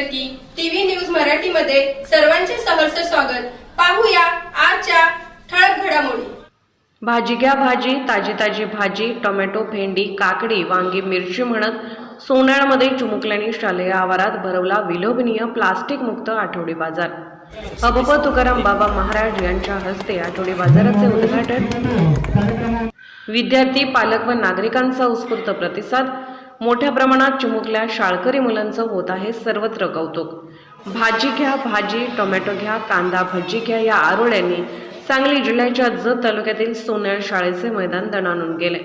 की TV news मराठीमध्ये सर्वांचे सहर्ष स्वागत. पाहूया आजच्या ठळक घडामोडी. भाजी घ्या भाजी ताजी ताजी भाजी टोमॅटो भेंडी काकडी वांगी मिरची म्हणत सोनाळमध्ये चिमुकल्याने शालेय आवारात भरवला विलोभनीय प्लास्टिक मुक्त आठवडी बाजार. अबप तुकाराम बाबा महाराज यांच्या हस्ते आठवडी बाजाराचे उद्घाटन. विद्यार्थी पालक व नागरिकांचा उत्स्फूर्त प्रतिसाद. मोठ्या प्रमाणात चिमुकल्या शाळकरी मुलांचं होत आहे सर्वत्र कौतुक. भाजी घ्या भाजी टोमॅटो घ्या कांदा भजी घ्या या आरोळ्यांनी सांगली जिल्ह्याच्या जत तालुक्यातील सोनेळ शाळेचे मैदान दणाणून गेले.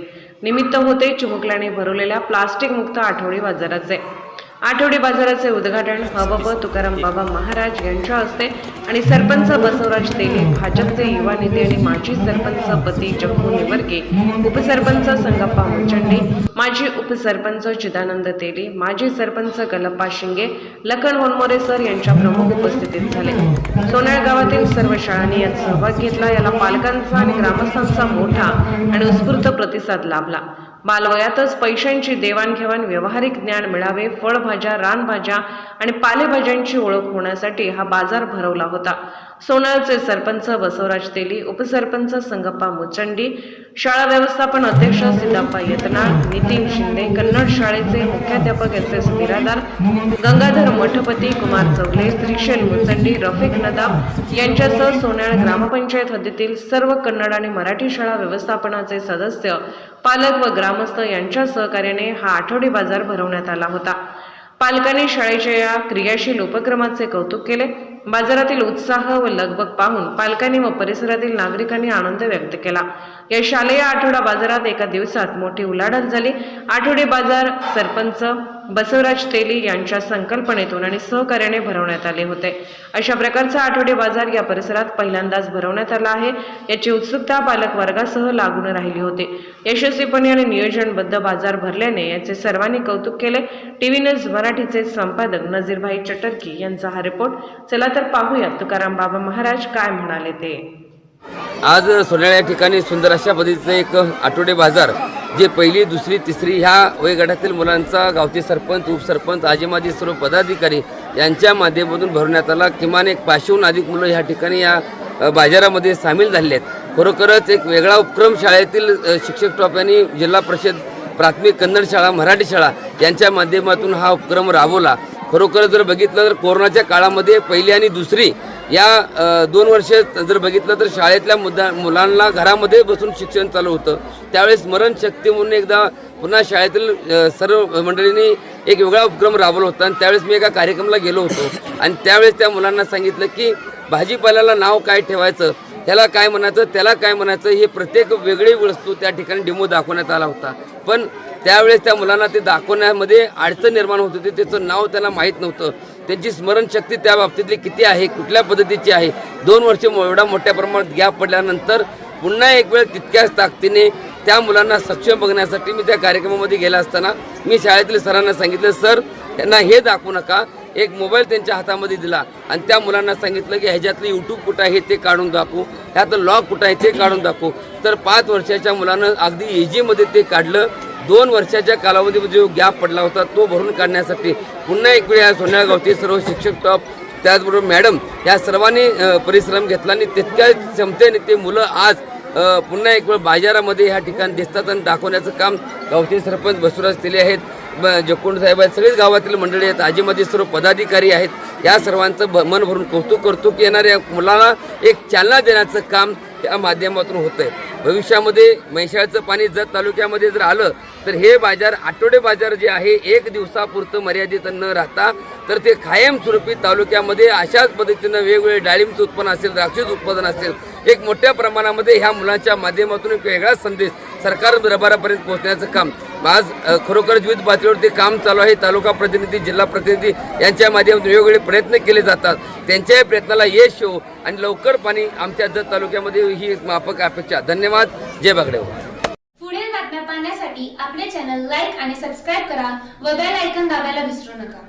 निमित्त होते चिमुकल्याने भरवलेल्या प्लास्टिकमुक्त आठवडी बाजाराचे. आठवडी बाजाराचे उद्घाटन हबब तुकाराम बाबा महाराज यांच्या हस्ते आणि सरपंच बसवराज तेले भाजपचे युवा नेते आणि माजी सरपंच पती जम्मू निवर्गे उपसरपंच संगप्पा मुचंडे माजी उपसरपंच चिदानंद तेले माजी सरपंच गलप्पा शिंगे लखन होनमोरे सर यांच्या प्रमुख उपस्थितीत झाले. सोनाळ गावातील सर्व शाळांनी यात सहभाग घेतला. याला पालकांचा आणि ग्रामस्थांचा मोठा आणि उत्स्फूर्त प्रतिसाद लाभला. बालवयातच पैशांची देवाणघेवाण व्यावहारिक ज्ञान मिळावे फळभाज्या रानभाज्या आणि पालेभाज्यांची ओळख होण्यासाठी हा बाजार भरवला होता. सोनाळचे सरपंच बसवराज तेली उपसरपंच संगप्पा मुचंडी शाळा व्यवस्थापन अध्यक्ष सिद्धाप्पा यतनाळ नितीन शिंदे कन्नड शाळेचे मुख्याध्यापक एस एस बिरादार गंगाधर मठपती कुमार चवले श्रीशैल मुचंडी रफिक नदाब यांच्यासह सोनाळ ग्रामपंचायत हद्दीतील सर्व कन्नड आणि मराठी शाळा व्यवस्थापनाचे सदस्य पालक व ग्रामस्थ यांच्या सहकार्याने हा आठवडी बाजार भरवण्यात आला होता. पालकांनी शाळेच्या या क्रियाशील उपक्रमाचे कौतुक केले. बाजारातील उत्साह व लगबग पाहून पालकांनी व परिसरातील नागरिकांनी आनंद व्यक्त केला. या शालेय आठवडा बाजारात एका दिवसात मोठी उलाढाल झाली. आठवडे बाजार सरपंच बसवराज तेली यांच्या संकल्पनेतून आणि सहकार्याने भरवण्यात आले होते. अशा प्रकारचा आठवडे बाजार या परिसरात पहिल्यांदाच भरवण्यात आला आहे. याची उत्सुकता पालक वर्गासह लागून राहिली होती. यशस्वीपणे आणि नियोजनबद्ध बाजार भरल्याने याचे सर्वांनी कौतुक केले. टीव्ही न्यूज मराठीचे संपादक नजीरभाई चटर्की यांचा हा रिपोर्ट. चला तर पाहूयात तुकाराम बाबा महाराज काय म्हणाले ते. आज सोन्याळ्या या ठिकाणी सुंदर अशा पद्धतीचं एक आठवडे बाजार जे पहिली दुसरी तिसरी ह्या वयोगटातील मुलांचा गावचे सरपंच उपसरपंच आजीमाजी सर्व पदाधिकारी यांच्या माध्यमातून भरवण्यात आला. किमान एक पाचशेहून अधिक मुलं ह्या ठिकाणी या बाजारामध्ये सामील झाले आहेत. खरोखरच एक वेगळा उपक्रम शाळेतील शिक्षक टॉप्यांनी यांनी जिल्हा परिषद प्राथमिक कन्नड शाळा मराठी शाळा यांच्या माध्यमातून हा उपक्रम राबवला. खरोखर जर बघितलं तर कोरोनाच्या काळामध्ये पहिली आणि दुसरी या दोन वर्ष जर बघितलं तर शाळेतल्या मुद्दा मुलांना घरामध्ये बसून शिक्षण चालू होतं. त्यावेळेस स्मरणशक्ती म्हणून एकदा पुन्हा शाळेतील सर्व मंडळींनी एक वेगळा उपक्रम राबवला होता आणि त्यावेळेस मी एका कार्यक्रमाला गेलो होतो. आणि त्यावेळेस त्या मुलांना सांगितलं की भाजीपाल्याला नाव काय ठेवायचं? त्याला काय म्हणायचं? त्याला काय म्हणायचं? हे प्रत्येक वेगळी वस्तू त्या ठिकाणी डेमो दाखवण्यात आला होता. पण त्यावेळेस त्या मुलांना ते दाखवण्यामध्ये अडचण निर्माण होत होती. त्याचं नाव त्यांना माहीत नव्हतं. त्यांची स्मरणशक्ती त्या बाबतीतली किती आहे कुठल्या पद्धतीची आहे दोन वर्ष मो- एवढा मोठ्या प्रमाणात गॅप पडल्यानंतर पुन्हा एक वेळ तितक्याच ताकदीने त्या मुलांना सक्षम बघण्यासाठी मी त्या कार्यक्रमामध्ये गेला असताना मी शाळेतील सरांना सांगितलं सर त्यांना हे दाखवू नका. एक मोबाईल त्यांच्या हातामध्ये दिला आणि त्या मुलांना सांगितलं की ह्याच्यातलं यूट्यूब कुठं आहे ते काढून दाखवू. ह्यातलं लॉग कुठं आहे ते काढून दाखवू. तर पाच वर्षाच्या मुलानं अगदी इजीमध्ये ते काढलं. दोन वर्षाच्या कालावधीमध्ये जो गॅप पडला होता तो भरून काढण्यासाठी पुन्हा एक वेळ या सोन्या गावती सर्व शिक्षक टॉप त्याचबरोबर मॅडम या सर्वांनी परिश्रम घेतला आणि तितक्या क्षमतेने ते मुलं आज पुन्हा एक वेळ बाजारामध्ये ह्या ठिकाणी दिसतात आणि दाखवण्याचं काम गावचे सरपंच बसवराज केले आहेत. जकोंड साहेब आहेत. सगळेच गावातील मंडळी आहेत. आजीमध्ये सर्व पदाधिकारी आहेत. या सर्वांचं भ मन भरून कौतुक करतो की येणाऱ्या मुलाला एक चालना देण्याचं काम या माध्यमातून होतं आहे भविष्यामध्ये म्हैशाळचं पाणी जत तालुक्यामध्ये जर आलं तर हे बाजार आठवडे बाजार जे आहे एक दिवसापुरतं मर्यादित न राहता तर ते कायमस्वरूपी तालुक्यामध्ये अशाच पद्धतीनं वेगवेगळे डाळिंबचं उत्पन्न असेल द्राक्षाचं उत्पादन असेल एक मोठ्या प्रमाणामध्ये ह्या मुलांच्या माध्यमातून एक वेगळा संदेश सरकार दरबारापर्यंत पोहोचण्याचं काम. आज खरोखरच विविध पातळीवरती काम चालू आहे. तालुका प्रतिनिधी जिल्हा प्रतिनिधी यांच्या माध्यमातून वेगवेगळे प्रयत्न केले जातात. त्यांच्याही प्रयत्नाला यश येऊ आणि लवकर पाणी आमच्या जत तालुक्यामध्ये ही एक माफक अपेक्षा. धन्यवाद. जय बागडे पुढील बातम्या पाहण्यासाठी आपले चॅनल लाईक आणि सबस्क्राईब करा व बेल आयकन दाबायला विसरू नका.